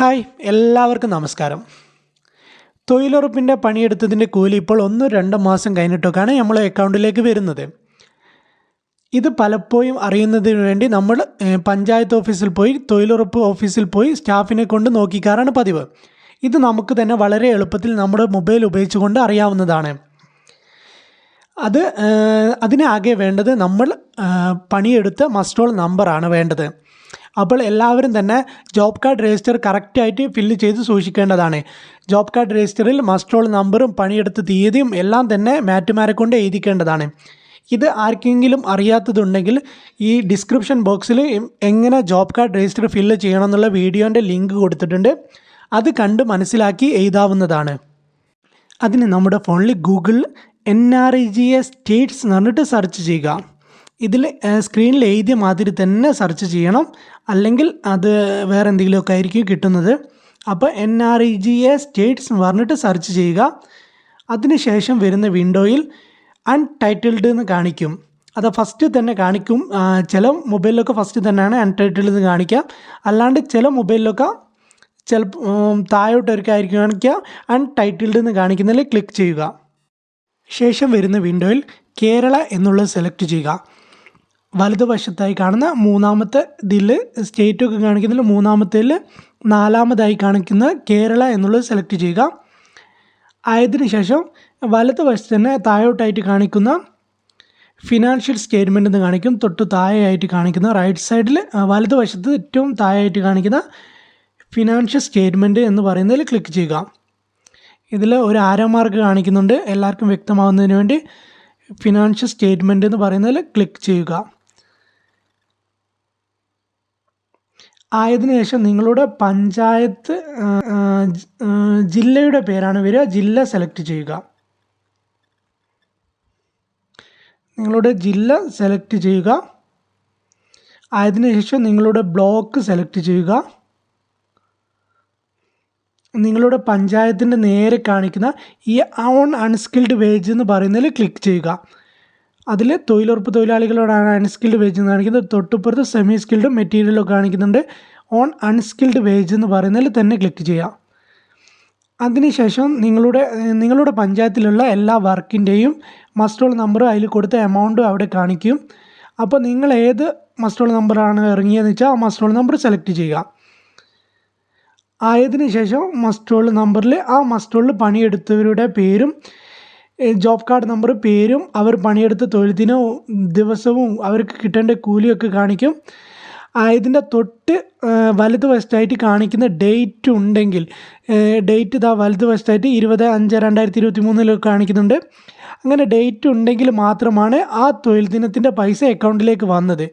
Hi എല്ലാവർക്കും നമസ്കാരം. തൊഴിലുറപ്പിന്റെ പണിയെടുത്തതിന്റെ കൂലി ഇപ്പോൾ ഒന്നോ രണ്ടോ മാസം കഴിഞ്ഞിട്ടൊക്കെയാണ് നമ്മളെ അക്കൗണ്ടിലേക്ക് വരുന്നത്. ഇത് പലപ്പോഴും അറിയുന്നതിന് വേണ്ടി നമ്മൾ പഞ്ചായത്ത് ഓഫീസിൽ പോയി തൊഴിലുറപ്പ് ഓഫീസിൽ പോയി സ്റ്റാഫിനെ കൊണ്ട് നോക്കിക്കാറാണ് പതിവ്. ഇത് നമുക്ക് തന്നെ വളരെ എളുപ്പത്തിൽ നമ്മുടെ മൊബൈൽ ഉപയോഗിച്ചുകൊണ്ട് അറിയാവുന്നതാണ്. അത് അതിനാകെ വേണ്ടത് നമ്മൾ പണിയെടുത്ത മസ്റ്റോൾ നമ്പറാണ് വേണ്ടത്. അപ്പോൾ എല്ലാവരും തന്നെ ജോബ് കാർഡ് രജിസ്റ്റർ കറക്റ്റായിട്ട് ഫില്ല് ചെയ്ത് സൂക്ഷിക്കേണ്ടതാണ്. ജോബ് കാർഡ് രജിസ്റ്ററിൽ മസ്റ്റോൾ നമ്പറും പണിയെടുത്ത തീയതിയും എല്ലാം തന്നെ മാറ്റുമാരെ കൊണ്ട് എഴുതിക്കേണ്ടതാണ്. ഇത് ആർക്കെങ്കിലും അറിയാത്തതുണ്ടെങ്കിൽ ഈ ഡിസ്ക്രിപ്ഷൻ ബോക്സിൽ എങ്ങനെ ജോബ് കാർഡ് രജിസ്റ്റർ ഫില്ല് ചെയ്യണം എന്നുള്ള വീഡിയോന്റെ ലിങ്ക് കൊടുത്തിട്ടുണ്ട്. അത് കണ്ട് മനസ്സിലാക്കി എഴുതാവുന്നതാണ്. അതിന് നമ്മുടെ ഫോണിൽ Google N R E G S states എന്ന് പറഞ്ഞിട്ട് സെർച്ച് ചെയ്യുക. ഇതിൽ സ്ക്രീനിൽ എഴുതിയ മാതിരി തന്നെ സെർച്ച് ചെയ്യണം. അല്ലെങ്കിൽ അത് വേറെ എന്തെങ്കിലുമൊക്കെ ആയിരിക്കും കിട്ടുന്നത്. അപ്പോൾ N R E G A states എന്ന് പറഞ്ഞിട്ട് സെർച്ച് ചെയ്യുക. അതിനുശേഷം വരുന്ന വിൻഡോയിൽ അൺടൈറ്റിൽഡ് എന്ന് കാണിക്കും. അത് ഫസ്റ്റ് തന്നെ കാണിക്കും. ചില മൊബൈലിലൊക്കെ ഫസ്റ്റ് തന്നെയാണ് അൺടൈറ്റിൽഡ് എന്ന് കാണിക്കുക. അല്ലാണ്ട് ചില മൊബൈലിലൊക്കെ ചിലപ്പോൾ താഴോട്ടൊരുക്കെ ആയിരിക്കും കാണിക്കുക. അൺടൈറ്റിൽഡ് എന്ന് കാണിക്കുന്നതിൽ ക്ലിക്ക് ചെയ്യുക. ശേഷം വരുന്ന വിൻഡോയിൽ കേരള എന്നുള്ളത് സെലക്ട് ചെയ്യുക. വലതുവശത്തായി കാണുന്ന മൂന്നാമത്തെ ഇതിൽ സ്റ്റേറ്റൊക്കെ കാണിക്കുന്നതിൽ മൂന്നാമത്തേൽ നാലാമതായി കാണിക്കുന്ന കേരള എന്നുള്ളത് സെലക്ട് ചെയ്യുക. ആയതിനു ശേഷം വലതുവശത്ത് തന്നെ താഴോട്ടായിട്ട് കാണിക്കുന്ന ഫിനാൻഷ്യൽ സ്റ്റേറ്റ്മെന്റ് എന്ന് കാണിക്കും. തൊട്ട് താഴെയായിട്ട് കാണിക്കുന്ന റൈറ്റ് സൈഡിൽ വലതുവശത്ത് ഏറ്റവും താഴെയായിട്ട് കാണിക്കുന്ന ഫിനാൻഷ്യൽ സ്റ്റേറ്റ്മെന്റ് എന്ന് പറയുന്നതിൽ ക്ലിക്ക് ചെയ്യുക. ഇതിൽ ഒരു ആരോ മാർക്ക് കാണിക്കുന്നുണ്ട്. എല്ലാവർക്കും വ്യക്തമാവുന്നതിന് വേണ്ടി ഫിനാൻഷ്യൽ സ്റ്റേറ്റ്മെന്റ് എന്ന് പറയുന്നതിൽ ക്ലിക്ക് ചെയ്യുക. ആയതിനു ശേഷം നിങ്ങളുടെ പഞ്ചായത്ത് ജില്ലയുടെ പേരാണ് വരിക. ജില്ല സെലക്ട് ചെയ്യുക. നിങ്ങളുടെ ജില്ല സെലക്ട് ചെയ്യുക. ആയതിനു ശേഷം നിങ്ങളുടെ ബ്ലോക്ക് സെലക്ട് ചെയ്യുക. നിങ്ങളുടെ പഞ്ചായത്തിന്റെ നേരെ കാണിക്കുന്ന ഈ ഓൺ അൺസ്കിൽഡ് വേജ് എന്ന് പറയുന്നതിൽ ക്ലിക്ക് ചെയ്യുക. അതിൽ തൊഴിലുറപ്പ് തൊഴിലാളികളോടാണ് അൺസ്കിൽഡ് വേജ് എന്ന് കാണിക്കുന്നത്. തൊട്ടുപുറത്ത് സെമി സ്കിൽഡും മെറ്റീരിയലും കാണിക്കുന്നുണ്ട്. ഓൺ അൺസ്കിൽഡ് വേജ് എന്ന് പറയുന്നതിൽ തന്നെ ക്ലിക്ക് ചെയ്യാം. അതിനുശേഷം നിങ്ങളുടെ നിങ്ങളുടെ പഞ്ചായത്തിലുള്ള എല്ലാ വർക്കിന്റെയും മസ്റ്റോൾ നമ്പറും അതിൽ കൊടുത്ത എമൗണ്ടും അവിടെ കാണിക്കും. അപ്പോൾ നിങ്ങൾ ഏത് മസ്റ്റോൾ നമ്പറാണ് ഇറങ്ങിയതെന്ന് വെച്ചാൽ ആ മസ്റ്റോൾ നമ്പർ സെലക്ട് ചെയ്യുക. ആയതിനു ശേഷം മസ്റ്റോൾ നമ്പറിൽ ആ മസ്റ്റോളിൽ പണിയെടുത്തവരുടെ പേരും ജോബ് കാർഡ് നമ്പർ പേരും അവർ പണിയെടുത്ത തൊഴിൽ ദിനവും ദിവസവും അവർക്ക് കിട്ടേണ്ട കൂലിയൊക്കെ കാണിക്കും. ഇതിന്റെ തൊട്ട് വലതുവശത്തായിട്ട് വശത്തായിട്ട് കാണിക്കുന്ന ഡേറ്റ് ഉണ്ടെങ്കിൽ ഡേറ്റ് ഇതാ വലതുവശത്തായിട്ട് ഇരുപത് അഞ്ച് രണ്ടായിരത്തി ഇരുപത്തി മൂന്നിലൊക്കെ കാണിക്കുന്നുണ്ട്. അങ്ങനെ ഡേറ്റ് ഉണ്ടെങ്കിൽ മാത്രമാണ് ആ തൊഴിൽ ദിനത്തിന്റെ പൈസ അക്കൗണ്ടിലേക്ക് വന്നത്.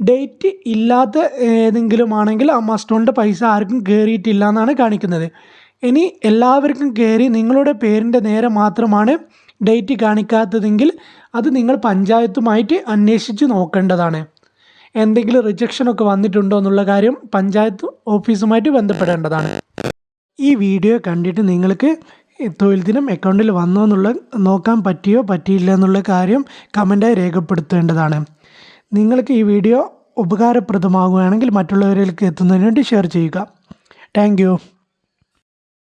ഡേറ്റ് ഇല്ലാത്ത ഏതെങ്കിലും ആണെങ്കിൽ ആ മസ്റ്റോണിന്റെ പൈസ ആർക്കും കയറിയിട്ടില്ല എന്നാണ് കാണിക്കുന്നത്. ഇനി എല്ലാവർക്കും കയറി നിങ്ങളുടെ പേരിന്റെ നേരെ മാത്രമാണ് ഡേറ്റ് കാണിക്കാത്തതെങ്കിൽ അത് നിങ്ങൾ പഞ്ചായത്തുമായിട്ട് അന്വേഷിച്ച് നോക്കേണ്ടതാണ്. എന്തെങ്കിലും റിജക്ഷനൊക്കെ വന്നിട്ടുണ്ടോ എന്നുള്ള കാര്യം പഞ്ചായത്ത് ഓഫീസുമായിട്ട് ബന്ധപ്പെടേണ്ടതാണ്. ഈ വീഡിയോ കണ്ടിട്ട് നിങ്ങൾക്ക് തൊഴിൽ ദിനം അക്കൗണ്ടിൽ വന്നോ എന്നുള്ള നോക്കാൻ പറ്റിയോ പറ്റിയില്ല എന്നുള്ള കാര്യം കമന്റായി രേഖപ്പെടുത്തേണ്ടതാണ്. നിങ്ങൾക്ക് ഈ വീഡിയോ ഉപകാരപ്രദമാകുകയാണെങ്കിൽ മറ്റുള്ളവരിലേക്ക് എത്തുന്നതിന് വേണ്ടി ഷെയർ ചെയ്യുക. താങ്ക്